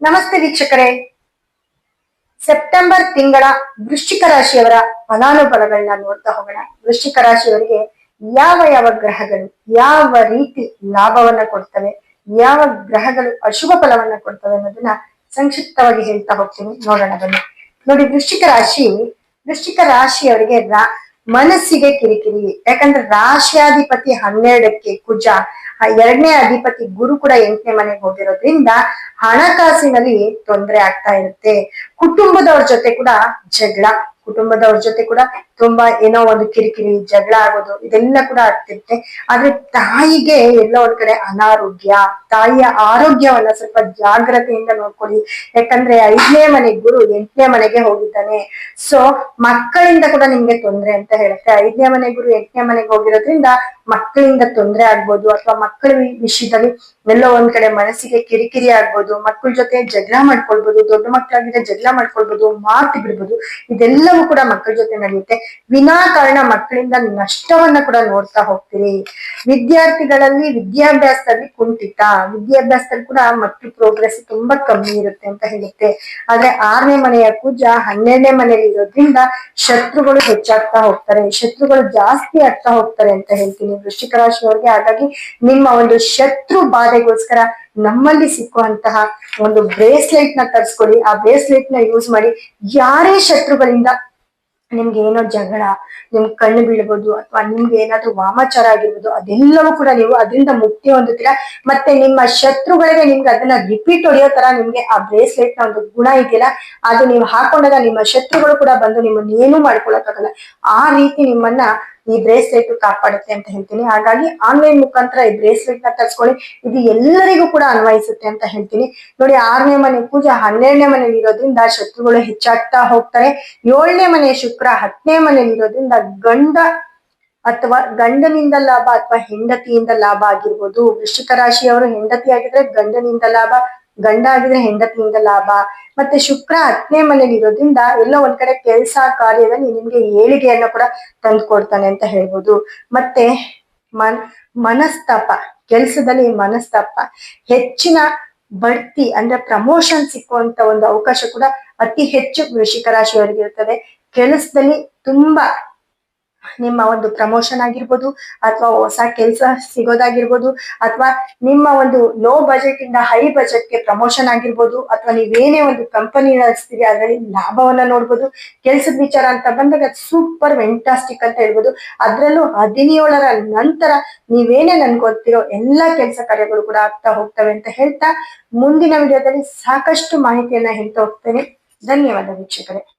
ನಮಸ್ತೆ ವೀಕ್ಷಕರೇ. ಸೆಪ್ಟೆಂಬರ್ ತಿಂಗಳ ವೃಶ್ಚಿಕ ರಾಶಿಯವರ ಫಲಾನುಫಲಗಳನ್ನ ನೋಡ್ತಾ ಹೋಗೋಣ. ವೃಶ್ಚಿಕ ರಾಶಿಯವರಿಗೆ ಯಾವ ಯಾವ ಗ್ರಹಗಳು, ಯಾವ ರೀತಿ ಲಾಭವನ್ನ ಕೊಡ್ತವೆ, ಯಾವ ಗ್ರಹಗಳು ಅಶುಭ ಫಲವನ್ನ ಕೊಡ್ತವೆ ಅನ್ನೋದನ್ನ ಸಂಕ್ಷಿಪ್ತವಾಗಿ ಹೇಳ್ತಾ ಹೋಗ್ತೀನಿ. ನೋಡೋಣ ಬನ್ನಿ. ನೋಡಿ, ವೃಶ್ಚಿಕ ರಾಶಿ, ವೃಶ್ಚಿಕ ರಾಶಿಯವರಿಗೆ ರಾ- ಮನಸ್ಸಿಗೆ ಕಿರಿಕಿರಿ. ಯಾಕಂದ್ರೆ ರಾಶಿಯಾಧಿಪತಿ ಹನ್ನೆರಡಕ್ಕೆ ಕುಜ. ಆ ಎರಡನೇ ಅಧಿಪತಿ ಗುರು ಕೂಡ ಎಂಟನೇ ಮನೆಗೆ ಹೋಗಿರೋದ್ರಿಂದ ಹಣಕಾಸಿನಲ್ಲಿ ತೊಂದರೆ ಆಗ್ತಾ ಇರುತ್ತೆ. ಕುಟುಂಬದವ್ರ ಜೊತೆ ಕೂಡ ಜಗಳ, ಕುಟುಂಬದವ್ರ ಜೊತೆ ಕೂಡ ತುಂಬಾ ಏನೋ ಒಂದು ಕಿರಿಕಿರಿ, ಜಗಳ ಆಗೋದು ಇದೆಲ್ಲ ಕೂಡ ಆಗ್ತಿರುತ್ತೆ. ಆದ್ರೆ ತಾಯಿಗೆ ಎಲ್ಲ ಒಂದ್ ಕಡೆ ಅನಾರೋಗ್ಯ, ತಾಯಿಯ ಆರೋಗ್ಯವನ್ನ ಸ್ವಲ್ಪ ಜಾಗ್ರತೆಯಿಂದ ನೋಡ್ಕೊಳ್ಳಿ. ಯಾಕಂದ್ರೆ ಐದನೇ ಮನೆ ಗುರು ಎಂಟನೇ ಮನೆಗೆ ಹೋಗಿದ್ದಾನೆ. ಸೊ ಮಕ್ಕಳಿಂದ ಕೂಡ ನಿಮ್ಗೆ ತೊಂದ್ರೆ ಅಂತ ಹೇಳುತ್ತೆ. ಐದನೇ ಮನೆ ಗುರು ಎಂಟನೇ ಮನೆಗೆ ಹೋಗಿರೋದ್ರಿಂದ ಮಕ್ಕಳಿಂದ ತೊಂದರೆ ಆಗ್ಬೋದು ಅಥವಾ ಮಕ್ಕಳ ವಿಷಯದಲ್ಲಿ ಎಲ್ಲೋ ಒಂದ್ ಕಡೆ ಮನಸ್ಸಿಗೆ ಕಿರಿಕಿರಿ ಆಗ್ಬೋದು, ಮಕ್ಕಳ ಜೊತೆ ಜಗಳ ಮಾಡ್ಕೊಳ್ಬೋದು, ದೊಡ್ಡ ಮಕ್ಕಳಾಗಿದ್ರೆ ಜಗಳ ಮಾಡ್ಕೊಳ್ಬೋದು, ಮಾತು ಬಿಡ್ಬೋದು, ಇದೆಲ್ಲವೂ ಕೂಡ ಮಕ್ಕಳ ಜೊತೆ ನಡೆಯುತ್ತೆ. ವಿನಾಕಾರಣ ಮಕ್ಕಳಿಂದ ನಷ್ಟವನ್ನ ಕೂಡ ನೋಡ್ತಾ ಹೋಗ್ತೀರಿ. ವಿದ್ಯಾರ್ಥಿಗಳಲ್ಲಿ ವಿದ್ಯಾಭ್ಯಾಸದಲ್ಲಿ ಕುಂಠಿತ. ವಿದ್ಯಾಭ್ಯಾಸದಲ್ಲಿ ಕೂಡ ಮಕ್ಕಳ ಪ್ರೋಗ್ರೆಸ್ ತುಂಬಾ ಕಮ್ಮಿ ಇರುತ್ತೆ ಅಂತ ಹೇಳುತ್ತೆ. ಆದ್ರೆ ಆರನೇ ಮನೆಯ ಕುಜ ಹನ್ನೆರಡನೇ ಮನೆಯಲ್ಲಿ ಇರೋದ್ರಿಂದ ಶತ್ರುಗಳು ಹೆಚ್ಚಾಗ್ತಾ ಹೋಗ್ತಾರೆ. ಶತ್ರುಗಳು ಜಾಸ್ತಿ ಆಗ್ತಾ ಹೋಗ್ತಾರೆ ಅಂತ ಹೇಳ್ತೀನಿ. ವೃಶ್ಚಿಕ ರಾಶಿಯವರಿಗೆ. ಹಾಗಾಗಿ ಒಂದು ಶತ್ರು ಬಾಧೆಗೋಸ್ಕರ ನಮ್ಮಲ್ಲಿ ಸಿಕ್ಕುವಂತಹ ಒಂದು ಬ್ರೇಸ್ಲೆಟ್ನ ತರಿಸ್ಕೊಳ್ಳಿ. ಆ ಬ್ರೇಸ್ಲೆಟ್ನ ಯೂಸ್ ಮಾಡಿ ಯಾರೇ ಶತ್ರುಗಳಿಂದ ನಿಮ್ಗೆ ಏನೋ ಜಗಳ, ನಿಮ್ ಕಣ್ಣು ಬೀಳ್ಬೋದು ಅಥವಾ ನಿಮ್ಗೆ ಏನಾದ್ರೂ ವಾಮಾಚಾರ ಆಗಿರ್ಬೋದು, ಅದೆಲ್ಲವೂ ಕೂಡ ನೀವು ಅದರಿಂದ ಮುಕ್ತಿ ಹೊಂದುತ್ತೀರಾ? ಮತ್ತೆ ನಿಮ್ಮ ಶತ್ರುಗಳಿಗೆ ನಿಮ್ಗೆ ಅದನ್ನ ರಿಪೀಟ್ ಹೊಡೆಯೋ ತರ ನಿಮ್ಗೆ ಆ ಬ್ರೇಸ್ಲೆಟ್ನ ಒಂದು ಗುಣ ಇದೆಯಲ್ಲ, ಅದು ನೀವು ಹಾಕೊಂಡಾಗ ನಿಮ್ಮ ಶತ್ರುಗಳು ಕೂಡ ಬಂದು ನಿಮ್ಮನ್ನ ಏನೂ ಮಾಡ್ಕೊಳಕ್ಕಾಗಲ್ಲ. ಆ ರೀತಿ ನಿಮ್ಮನ್ನ ಈ ಬ್ರೇಸ್ಲೆಟ್ ಕಾಪಾಡುತ್ತೆ ಅಂತ ಹೇಳ್ತೀನಿ. ಹಾಗಾಗಿ ಆನ್ಲೈನ್ ಮುಖಾಂತರ ಈ ಬ್ರೇಸ್ಲೆಟ್ನ ತರಿಸ್ಕೊಳ್ಳಿ. ಇದು ಎಲ್ಲರಿಗೂ ಕೂಡ ಅನ್ವಯಿಸುತ್ತೆ ಅಂತ ಹೇಳ್ತೀನಿ. ನೋಡಿ, ಆರನೇ ಮನೆ ಪೂಜೆ ಹನ್ನೆರಡನೇ ಮನೇಲಿ ಇರೋದ್ರಿಂದ ಶತ್ರುಗಳು ಹೆಚ್ಚಾಗ್ತಾ ಹೋಗ್ತಾರೆ. ಏಳನೇ ಮನೆ ಶುಕ್ರ ಹತ್ತನೇ ಮನೇಲಿ ಇರೋದ್ರಿಂದ ಗಂಡ ಅಥವಾ ಗಂಡನಿಂದ ಲಾಭ ಅಥವಾ ಹೆಂಡತಿಯಿಂದ ಲಾಭ ಆಗಿರ್ಬೋದು. ವೃಶ್ಚಿಕ ರಾಶಿಯವರು ಹೆಂಡತಿ ಆಗಿದ್ರೆ ಗಂಡನಿಂದ ಲಾಭ ಗಂಡ ಆಗಿದ್ರೆ ಹೆಂಡತಿಯಿಂದ ಲಾಭ, ಮತ್ತೆ ಶುಕ್ರ ಹತ್ತನೇ ಮನೇಲಿ ಇರೋದ್ರಿಂದ ಎಲ್ಲೋ ಒಂದ್ ಕಡೆ ಕೆಲಸ ಕಾರ್ಯದಲ್ಲಿ ನಿಮ್ಗೆ ಏಳಿಗೆಯನ್ನ ಕೂಡ ತಂದು ಕೊಡ್ತಾನೆ ಅಂತ ಹೇಳ್ಬೋದು. ಮತ್ತೆ ಮನ್, ಮನಸ್ತಾಪ, ಕೆಲಸದಲ್ಲಿ ಮನಸ್ತಾಪ, ಹೆಚ್ಚಿನ ಬಡ್ತಿ ಅಂದ್ರೆ ಪ್ರಮೋಷನ್ ಸಿಕ್ಕುವಂತ ಒಂದು ಅವಕಾಶ ಕೂಡ ಅತಿ ಹೆಚ್ಚು ವೃಷಿಕ ರಾಶಿಯವರಿಗೆ ಇರ್ತದೆ. ಕೆಲಸದಲ್ಲಿ ತುಂಬಾ ನಿಮ್ಮ ಒಂದು ಪ್ರಮೋಷನ್ ಆಗಿರ್ಬೋದು ಅಥವಾ ಹೊಸ ಕೆಲಸ ಸಿಗೋದಾಗಿರ್ಬೋದು ಅಥವಾ ನಿಮ್ಮ ಒಂದು ಲೋ ಬಜೆಟ್ ಇಂದ ಹೈ ಬಜೆಟ್ಗೆ ಪ್ರಮೋಷನ್ ಆಗಿರ್ಬೋದು ಅಥವಾ ನೀವೇನೇ ಒಂದು ಕಂಪನಿ ನಡೆಸ್ತೀರಿ ಅದರಲ್ಲಿ ಲಾಭವನ್ನ ನೋಡ್ಬೋದು. ಕೆಲಸದ ವಿಚಾರ ಅಂತ ಬಂದಾಗ ಸೂಪರ್ ವೆಂಟಾಸ್ಟಿಕ್ ಅಂತ ಹೇಳ್ಬೋದು. ಅದ್ರಲ್ಲೂ ಹದಿನೇಳರ ನಂತರ ನೀವೇನೇ ನನ್ಗೊತ್ತಿರೋ ಎಲ್ಲಾ ಕೆಲಸ ಕಾರ್ಯಗಳು ಕೂಡ ಆಗ್ತಾ ಹೋಗ್ತವೆ ಅಂತ ಹೇಳ್ತಾ ಮುಂದಿನ ವಿಡಿಯೋದಲ್ಲಿ ಸಾಕಷ್ಟು ಮಾಹಿತಿಯನ್ನ ಹೇಳ್ತಾ ಹೋಗ್ತೇನೆ. ಧನ್ಯವಾದ ವೀಕ್ಷಕರೇ.